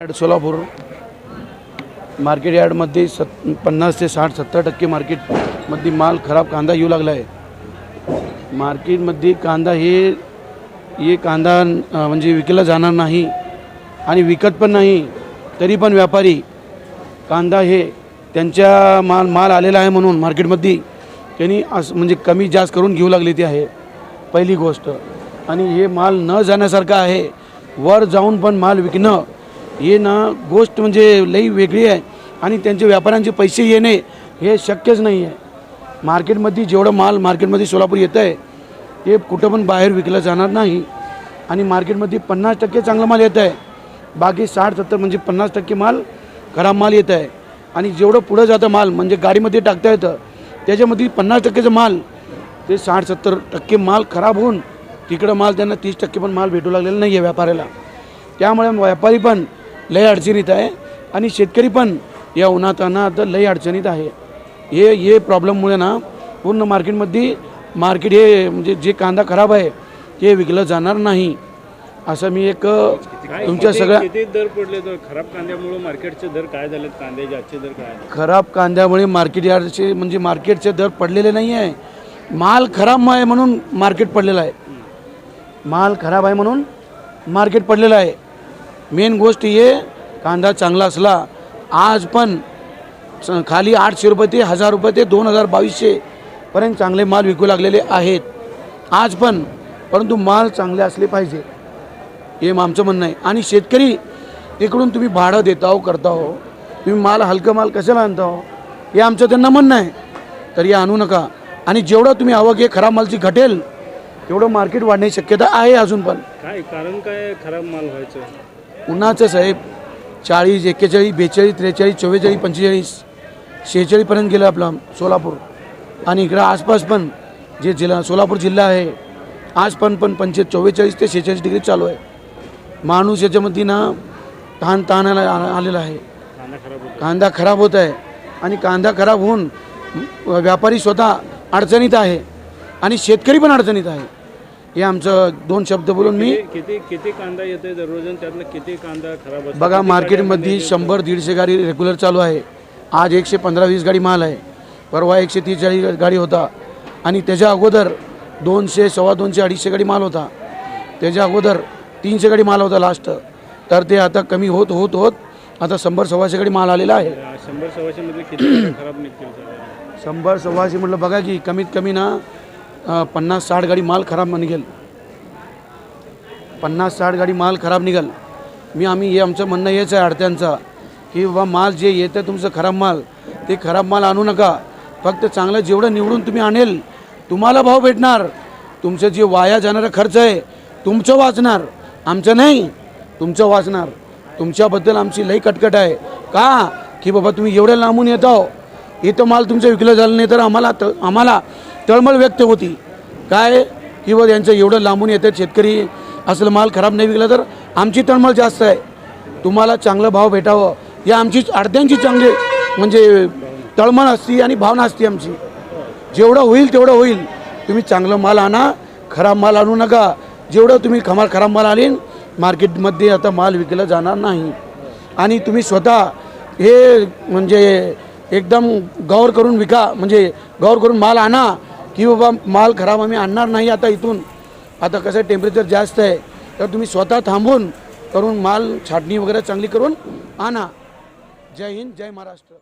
Yard Solapur. Market यार्डमध्ये सत् पन्नास ते साठ सत्तर टक्के मार्केटमध्ये माल खराब कांदा येऊ लागला आहे. मार्केटमध्ये कांदा हे हे कांदा म्हणजे विकला जाणार नाही आणि विकत पण नाही तरी पण व्यापारी कांदा हे त्यांच्या माल माल आलेला आहे म्हणून मार्केटमध्ये त्यांनी असं म्हणजे कमी जास्त करून घेऊ लागली ती आहे. पहिली गोष्ट. आणि हे माल न जाण्यासारखं आहे. वर जाऊन पण माल विकणं हे ना गोष्ट म्हणजे लई वेगळी आहे आणि त्यांचे व्यापाऱ्यांचे पैसे येणे हे शक्यच नाही आहे. मार्केटमध्ये जेवढं माल मार्केटमध्ये सोलापूर येतं आहे ते कुठं पण बाहेर विकलं जाणार नाही. आणि मार्केटमध्ये पन्नास टक्के चांगला माल येत आहे बाकी साठ सत्तर म्हणजे पन्नास टक्के माल खराब माल येत आहे आणि जेवढं पुढं जातं माल म्हणजे गाडीमध्ये टाकता येतं त्याच्यामध्ये पन्नास टक्केचं माल ते साठ सत्तर टक्के माल खराब होऊन तिकडं माल त्यांना तीस टक्के पण माल भेटू लागलेला नाही आहे व्यापाऱ्याला. त्यामुळे व्यापारी पण लय अडचणीत आहे. आणि शेतकरी पण या उन्हातानात लय अडचणीत आहे. हे हे प्रॉब्लेममुळे ना पूर्ण मार्केटमध्ये मार्केट हे म्हणजे जे कांदा खराब आहे ते विकलं जाणार नाही. असं मी एक तुमच्या सगळ्या दर पडले तर खराब कांद्यामुळे मार्केटचे दर काय झालेत? कांद्याचे आजचे दर काय? खराब कांद्यामुळे मार्केट यार्डचे म्हणजे मार्केटचे दर पडलेले नाही आहे. माल खराब आहे म्हणून मार्केट पडलेलं आहे. माल खराब आहे म्हणून मार्केट पडलेलं आहे. मेन गोष्ट हे कांदा चांगला असला आज पण खाली आठशे रुपये ते हजार रुपये ते दोन हजार बावीसशेपर्यंत चांगले माल विकू लागलेले आहेत. आज पण परंतु माल चांगले असले पाहिजे. हे आमचं म्हणणं आहे. आणि शेतकरी इकडून तुम्ही भाडं देता हो करता हो तुम्ही माल हलकं माल कशाला आणता हो हे आमचं त्यांना म्हणणं आहे. तर हे आणू नका. आणि जेवढं तुम्ही आवक हे खराब मालची घटेल तेवढं मार्केट वाढण्याची शक्यता आहे अजून पण. काय कारण काय खराब माल व्हायचं? उन्हाचं साहेब चाळीस एक्केचाळीस बेचाळीस त्रेचाळीस चव्वेचाळीस पंचेचाळीस शेहेचाळीसपर्यंत गेलं आपलं सोलापूर. आणि इकडं आसपास पण जे जिल्हा सोलापूर जिल्हा आहे आज पण पण पंचे चव्वेचाळीस ते शेहेचाळीस डिग्री चालू आहे. माणूस याच्यामध्ये ना ताण ताणाला आलेला आहे. कांदा खराब होत आहे. आणि कांदा खराब होऊन व्यापारी स्वतः अडचणीत आहे. आणि शेतकरी पण अडचणीत आहे. हे आमचं दोन शब्द बोलून मी किती किती कांदा येतोय दररोज आणि त्यातलं किती कांदा खराब असतो? बघा किती मार्केटमध्ये गाड्या शंभर दीडशे गाडी रेग्युलर चालू आहे. आज एकशे पंधरा वीस गाडी माल आहे. परवा एकशे तीस चाळीस गाडी होता. आणि त्याच्या अगोदर दोनशे सव्वा दोनशे अडीचशे गाडी माल होता. त्याच्या अगोदर तीनशे गाडी माल होता लास्ट तर ते आता कमी होत होत होत आता शंभर सव्वाशे गाडी माल आलेला आहे. शंभर सव्वाशे मध्ये किती गाड्या खराब निघतील साधारण? शंभर सव्वाशे म्हटलं बघा की कमीत कमी ना पन्नास साठ गाडी माल खराब निघेल पन्नास साठ गाडी माल खराब निघेल. मी आम्ही हे आमचं म्हणणं हेच आहे आडत्यांचं. की बाबा माल जे येतं तुमचं खराब माल ते खराब माल आणू नका. फक्त चांगलं जेवढं निवडून तुम्ही आणेल तुम्हाला भाव भेटणार. तुमचं जे वाया जाणारा खर्च आहे तुमचं वाचणार. आमचं नाही तुमचं वाचणार. तुमच्याबद्दल आमची लई कटकट आहे. का? की बाबा तुम्ही एवढ्या लांबून येत आहो. इथं माल तुमचं विकलं झालं नाही तर आम्हाला आम्हाला तळमळ व्यक्त होती. काय? की बा यांचं एवढं लांबून येतात शेतकरी असलं माल खराब नाही विकला तर आमची तळमळ जास्त आहे. तुम्हाला चांगलं भाव भेटावं. या आमची अर्ध्यांची चांगली म्हणजे तळमळ असती आणि भावना असते आमची. जेवढं होईल तेवढं होईल. तुम्ही चांगलं माल आणा खराब माल आणू नका. जेवढं तुम्ही खमाल खराब माल आणीन मार्केटमध्ये आता माल विकला जाणार नाही. आणि तुम्ही स्वतः हे म्हणजे एकदम गौर करून विका म्हणजे गौर करून माल आणा. की बाबा माल खराब आम्ही आणणार नाही आता इथून. आता कसं टेम्परेचर जास्त आहे तर तुम्ही स्वतः थांबून करून माल छाटणी वगैरे चांगली करून आणा. जय हिंद जय महाराष्ट्र.